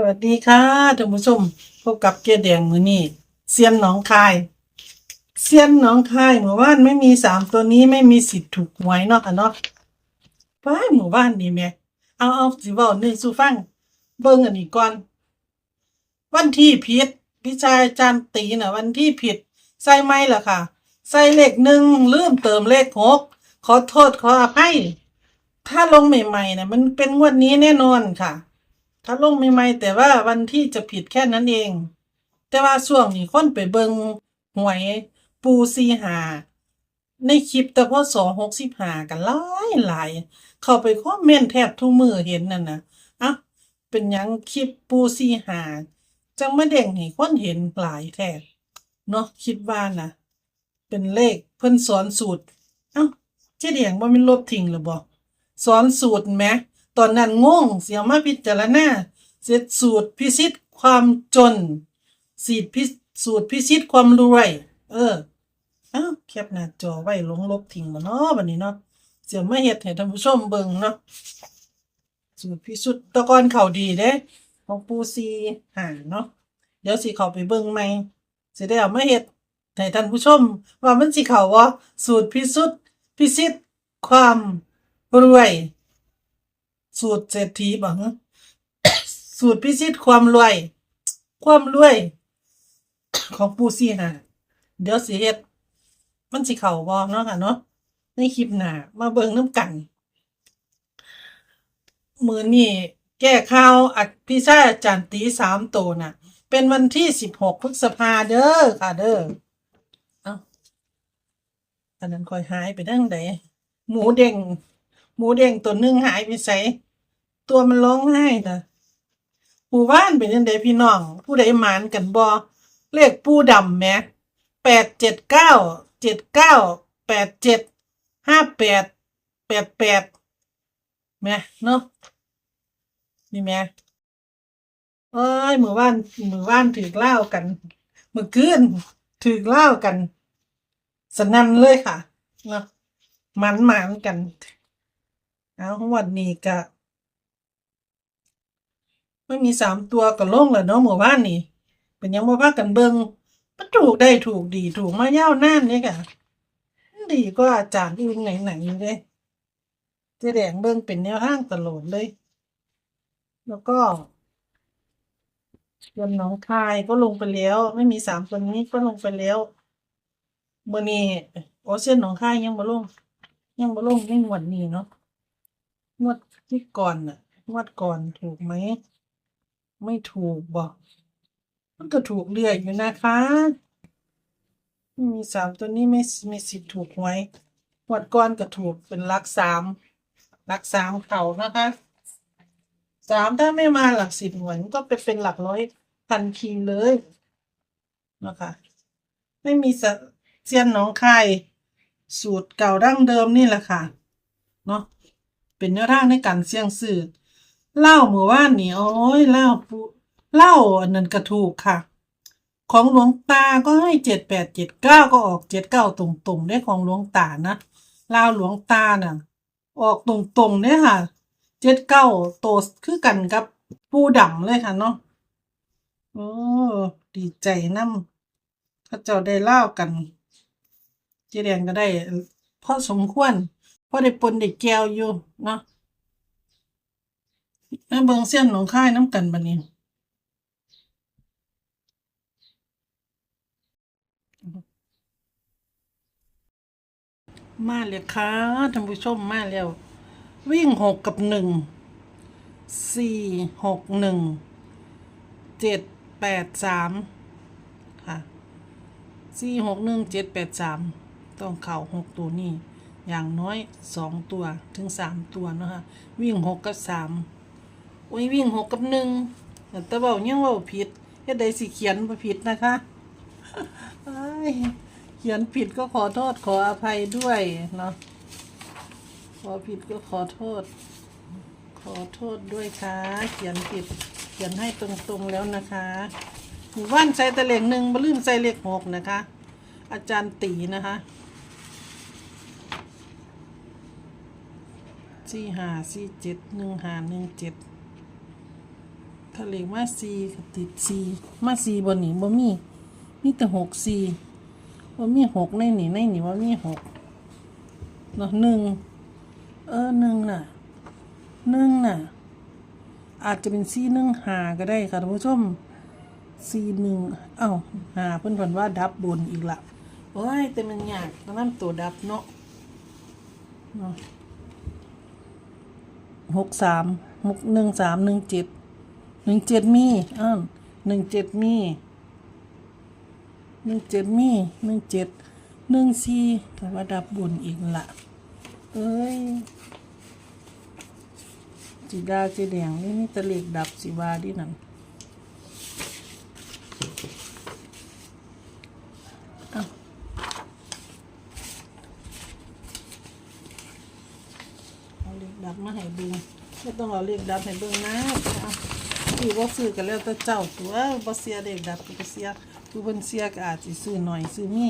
สวัสดีค่ะท่านผู้ชมพบกับเกียร์แดงมือนี่เซียนหนองคายเซียนหนองคายหมู่บ้านไม่มีสามตัวนี้ไม่มีสิทธิ์ถูกหวยเนาะค่ะเนาะป้ายหมู่บ้านนี่แม่เอาเอาสิเว้าหนึ่งสู่ฟัง เบิ่งอันนี้ก่อน วันที่ผิดพี่ชายจารย์ตีน่ะ วันที่ผิดใส่ไม่ล่ะค่ะ ใส่เลขหนึ่งลืมเติมเลขหกขอโทษขออภัยถ้าลงใหม่ๆน่ะมันเป็นงวดนี้แน่นอนค่ะ ถ้าลงใหม่ๆแต่ว่าวันที่จะผิดแค่นั้นเอง แต่ว่าช่วงนี้คนไปเบิงหวยปูซีหา ในคลิปแต่พอสองหกสิบหากันหลายหลาย เข้าไปคอมเมนต์แทบทุกมือเห็นนั่นนะอะเป็นยังคลิปปูซีหาจังมาเด้งให้คนเห็นหลายแท้เนาะคิดว่านะเป็นเลขเพิ่นสอนสูตร เอ้าเจ๊เดียงว่ามันลบทิ้งหรือบ่สอนสูตรแหม ตอนนั้นงงเสียมาพิจารณาเสร็จสูตรพิชิตความจนสีดพิสูตรพิชิตความรวย เออเอ้าแคปหน้าจอไว้ลงลบทิ้งบ่เนาะบัดนี้เนาะเสียมาเฮ็ดให้ท่านผู้ชมเบิ่งเนาะสูตรพิสุทธิ์ตะกอนเข้าดีเด้ของปูซีหาเนาะเดี๋ยวสิเข้าไปเบิ่งใหม่สิได้เอามาเฮ็ดให้ท่านผู้ชม ว่ามันสิเข้าบ่สูตรพิสุทธิ์พิชิตความรวย สูตรเศรษฐีบ่ฮะสูตรพิชิตความรวย ความรวย ของปูซี่นะเดี๋ยวสิเฮ็ดมันสิเข้าบ่เนาะค่ะเนาะในคลิปหน้ามาเบิ่งน้ำกันมือนี้แก้ข่าวอัดพี่ชายอาจารย์ตีสามโตวน่ะ เป็นวันที่สิบหกพฤษภาเด้อค่ะเด้อเอ้าอันนั้นคอยหายไปทางใดหมูเด้งหมูเด้งตัวหนึ่งหายไปไส ตัวมันร้องไห้นะหมู่บ้านเป็นยังไงพี่น้อง ผู้ใดหมานกันบ่เลขปูดำแหมแปดเจ็ดเก้าเจ็ดเก้าแปดเจ็ดห้าแปดแปดแปดแม่เนาะนี่แม่เอ้ยหมู่บ้านหมู่บ้านถือเล่ากันเมื่อคืนถือเล่ากัน สนั่นเลยค่ะเนาะหมันหมานกัน เอาวันนี้ก็ ไม่มีสามตัวก็ลงแล้วเนาะหมู่บ้านนี่ เป็นยังบ่พากันเบิงมันถูกได้ถูกดีถูกมาเย้าวนานนี่ค่ะ ดีก็อาจารย์อื่นไหนๆอยู่เด้เจ๊แดงเบิงเป็นแนวทางตลอดเลย แล้วก็ส่วนหน้องคายก็ลงไปแล้ว ไม่มีสามตัวนี้ก็ลงไปแล้วมื่อนี้โอเชียนหนองคายยังบ่ลงยังบ่ลงในงวดนี้เนาะงวดที่ก่อนน่ะงวดก่อนถูกไหม ไม่ถูกบอกมันก็ถูกเรื่อยอยู่นะคะ มีสามตัวนี้ไม่ไม่สิทธิ์ถูกไว้หวดก้อนก็ถูกเป็นลักสามลักสามเขานะคะสามถ้าไม่มาหลักสิบหน่วยมันก็ไปเป็นหลักร้อยทันทีเลยนะคะ ไม่มีเซียนหนองคายสูตรเก่าดั้งเดิมนี่แหละค่ะเนาะเป็นแนวทางในการเสี่ยงซื้อ เล่าเมื่อวานนี่โอ้ยเล่าปูเล่าอันนั้นก็ถูกค่ะ ของหลวงตาก็ให้เจ็ดแปดเจ็ดเก้าก็ออกเจ็ดเก้าตรงๆได้ของหลวงตานะเล่าหลวงตาน่ะ ออกตรงๆเนี่ยค่ะเจ็ดเก้าโตคือกันกับปูดำเลยค่ะเนาะโอ้ดีใจน้ำเขาเจ้าได้เล่ากันเจแดงก็ได้พอสมควรพอได้ปนได้แก้วอยู่เนาะ แม่เบิงเส้นหนองค่ายน้ำกันบันนี้มาเลยค่ะท่านผู้ชมมาแล้ว วิ่งหกกับหนึ่งสี่หกหนึ่งเจ็ดแปดสามค่ะสี่หกหนึ่งเจ็ดแปดสามต้องเข่าหกตัวนี่อย่างน้อยสองตัวถึงสามตัวนะคะวิ่งหกกับสาม อ้ยวิ่งหกกับหนึ่งแต่เบายังเว่าผิดเฮ็ดใดสิเขียนผิดนะคะเขียนผิดก็ขอโทษขออภัยด้วยเนาะขอผิดก็ขอโทษ ขอโทษด้วยค่ะ เขียนผิด เขียนให้ตรงๆแล้วนะคะหมู่บ้านใส่ตะเหลงหนึ่งบ่ลืมใส่เลขหกนะคะ อาจารย์ตีนะคะสี่ห้าสี่เจ็ดหนึ่งห้าหนึ่งเจ็ด ถ้าเลมาสี่ก็ติดสี่มาสีบนนี่บ่มีมีแต่หกสีบ่มีหกในนี่ในนี่ว่ามีหกเนาะหนึ่งเออหนึ่งน่ะหนึ่งน่ะ อาจจะเป็นสี่หนึ่งหาก็ได้ค่ะท่านผู้ชมสี่หนึ่งเอ้าหาเพิ่อนเพิ่นว่าดับบนอีกละโอ้ยแต่มันยากนนั้นตัวดับเนาะเนาะหกสามหกหนึ่งสามหนึ่งเจ็ด หนึ่งเจ็ดมีอ้าวหนึ่งเจ็ดมีหนึ่งเจ็ดมีหนึ่งเจ็ดหนึ่งสี่แต่ว่าดับบนอีกละเอ้ยสีดาสีแดงนี่มีแตะเล็กดับสีวาดินั่นเอาเอาเล็กดับมาให้เบิ่งไม่ต้องเอาเล็กดับให้เบิ่งนะ เอาคือว่าซื้อกันแล้วแต่เจ้าตัวบ่เสียเล็กดับก็เสียผู้เพิ่นเสียก็อาจสิซื้อหน่อยซื้อมี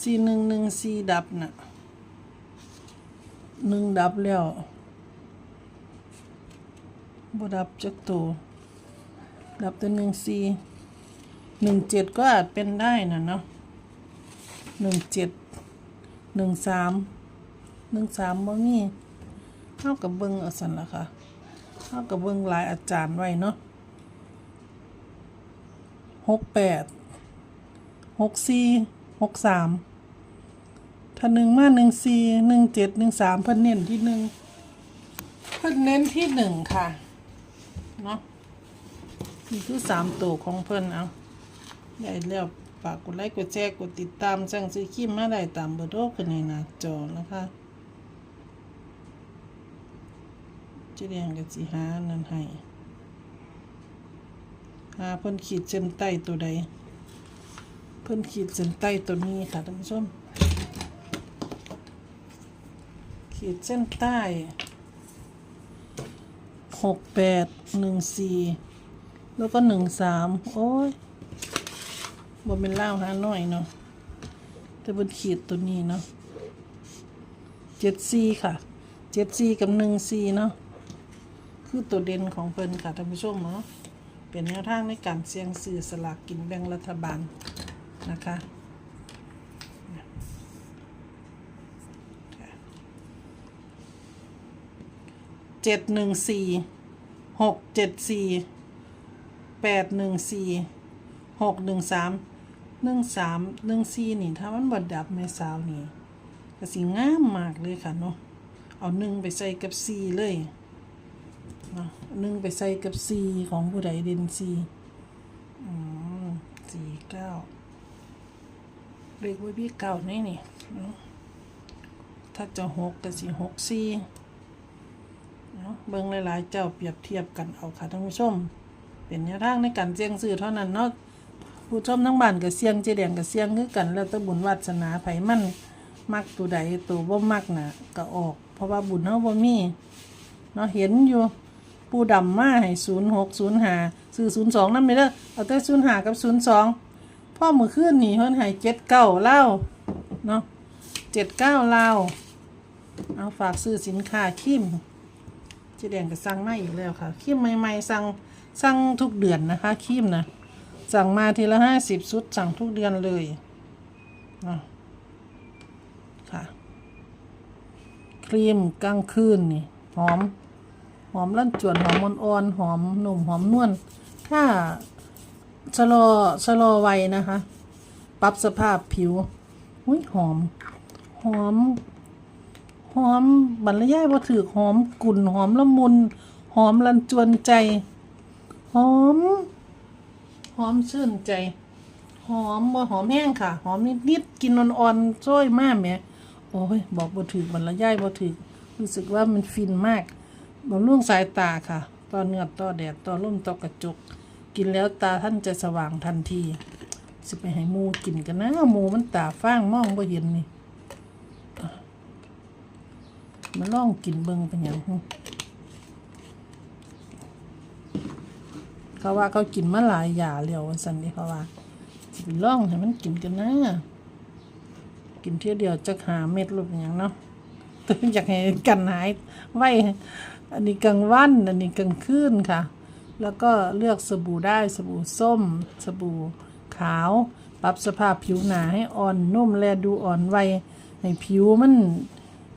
สี่หนึ่งหนึ่งสี่ดับน่ะหนึ่งดับแล้วบดับจักตัวดับตัวหนึ่งสี่หนึ่งเจ็ดก็อาจเป็นได้นะเนาะหนึ่งเจ็ดหนึ่งสามหนึ่งสามบ่มีเท่ากับเบิ้งเอาสันละค่ะ เท่ากับเบิ้องลายอาจารย์ไว้เนาะหกแปดหกสี่หกสามถ้าหนึ่งมาหนึ่งสี่หนึ่งเจ็ดหนึ่งสามเพิ่นเน้นที่หนึ่งเพิ่นเน้นที่หนึ่งค่ะเนาะนี่คือสามตัวของเพิ่นเอาได้แล้วฝากกดไลค์กดแชร์กดติดตามสั่งซื้อครีมมาได้ตามเบอร์โทรขึ้นในหน้าจอนะคะเจะแดงกับสีหานั่นให้หาเพิ่นขีดเส้นใต้ตัวใด เพิ่นขีดเส้นใต้ตัวนี้ค่ะท่านผู้ชม ขีดเส้นใต้หกแปดหนึ่งสี่แล้วก็หนึ่งสามโอ้ยบ่เป็นเล่าหาหน่อยเนาะแต่บนขีดตัวนี้เนาะเจ็ดสี่ค่ะเจ็ดสี่กับหนึ่งสี่เนาะ คือตัวเด่นของเพิ่นค่ะท่านผู้ชมเนาะเป็นแนวทางในการเสี่ยงซื้อสลากกินแบ่งรัฐบาลนะคะเจ็ดหนึ่งสี่หกเจ็ดสี่แปดหนึ่งสี่หกหนึ่งสามหนึ่งสามหนึ่งสี่นี่ ถ้ามันบดดับในสาวนี่ก็สิงามมากเลยค่ะเนาะเอาหนึ่งไปใส่กับสี่เลย หนึ่งไปใส่กับสี่ของผู้ใดเด่นสี่อืมสี่เก้าเลขไว้พี่เก้านี่นี่ ถ้าจะหกก็สี่หกสี่เนาะเบิ่งหลายๆ เจ้าเปรียบเทียบกันเอาค่ะท่านผู้ชม เป็นแนวทางในการเสี่ยงซื้อเท่านั้นเนาะผู้ชมทั้งบ้านกับเสี่ยงเจแดงกับเสี่ยงคือกัน แล้วแต่บุญวาสนาไผมันมักตัวใดตัวบ่มักน่ะก็ออก เพราะว่าบุญเฮาบ่มีเนาะเห็นอยู่ ปูดำมาให้0605ซื้อ02นำไปเด้อเอาแต่05กับ02พ่อมื้อคืนนี่เพิ่นให้79เล่าเนาะ79เก้าเล่าเอาฝากซื้อสินค้าคิมเจ๊แดงก็สั่งมาอีกแล้วค่ะครีมใหม่ๆสั่งสั่งทุกเดือนนะคะครีมนะสั่งมาทีละห้าสิบชุดสั่งทุกเดือนเลยอะค่ะ ครีมกลางคืนนี่หอม อมลั่นจวนหอมอ่อนๆหอมหนุ่มหอมนวลถ้าชะลอชะลอวัยนะคะ ปรับสภาพผิวอุ้ยหอม หอม หอมบรรยายบ่ถือหอมกุ่นหอมละมุน หอมลันจวนใจ หอม หอมชื่นใจ หอมบ่หอมแห้งค่ะ หอมนิดๆกินอ่อนๆจ้อยมากแม่โอ้ย บอกบ่ถือบรรยายบ่ถือรู้สึกว่ามันฟินมาก บำรุงสายตาค่ะ ต่อเนื้อต่อแดดต่อลมต่อกระจก กินแล้วตาท่านจะสว่างทันที สิไปให้หมูกินกันนะหมูมันตาฟ้างมองบ่เห็นนี่มาล่องกินเบิงเป็นหยังเขาว่าเขากินมาหลายอย่างแล้วว่าสันนี่เขาว่าสิไปลองให้มันกินกันนะกินเที่ยวเดียวจะหาเม็ดรูปเป็นหยังเนาะแต่อยากให้กันหายไว้ อันนี้กลางวันอันนี้กลางคืนค่ะ แล้วก็เลือกสบู่ได้สบู่ส้ม สบู่ขาว ปรับสภาพผิวหนาให้อ่อนนุ่มและดูอ่อนวัยให้ผิวมัน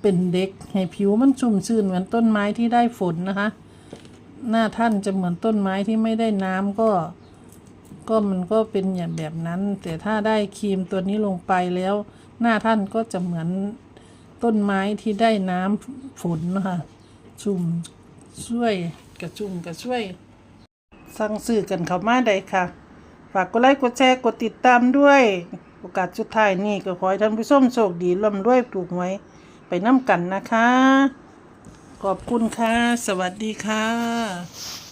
เป็นเด็ก ให้ผิวมันชุ่มชื่นเหมือนต้นไม้ที่ได้ฝนนะคะ หน้าท่านจะเหมือนต้นไม้ที่ไม่ได้น้ำก็ ก็มันก็เป็นอย่างแบบนั้น แต่ถ้าได้ครีมตัวนี้ลงไปแล้ว หน้าท่านก็จะเหมือนต้นไม้ที่ได้น้ำฝนนะคะ ชุ่มช่วยกระชุ่มกระช่วย สั่งซื้อกันเข้ามาได้ค่ะ ฝากกดไลค์กดแชร์กดติดตามด้วย โอกาสสุดท้ายนี่ก็ขอให้ท่านผู้ชมโชคดีร่ำรวยถูกไว้ไปน้ำกันนะคะ ขอบคุณค่ะ สวัสดีค่ะ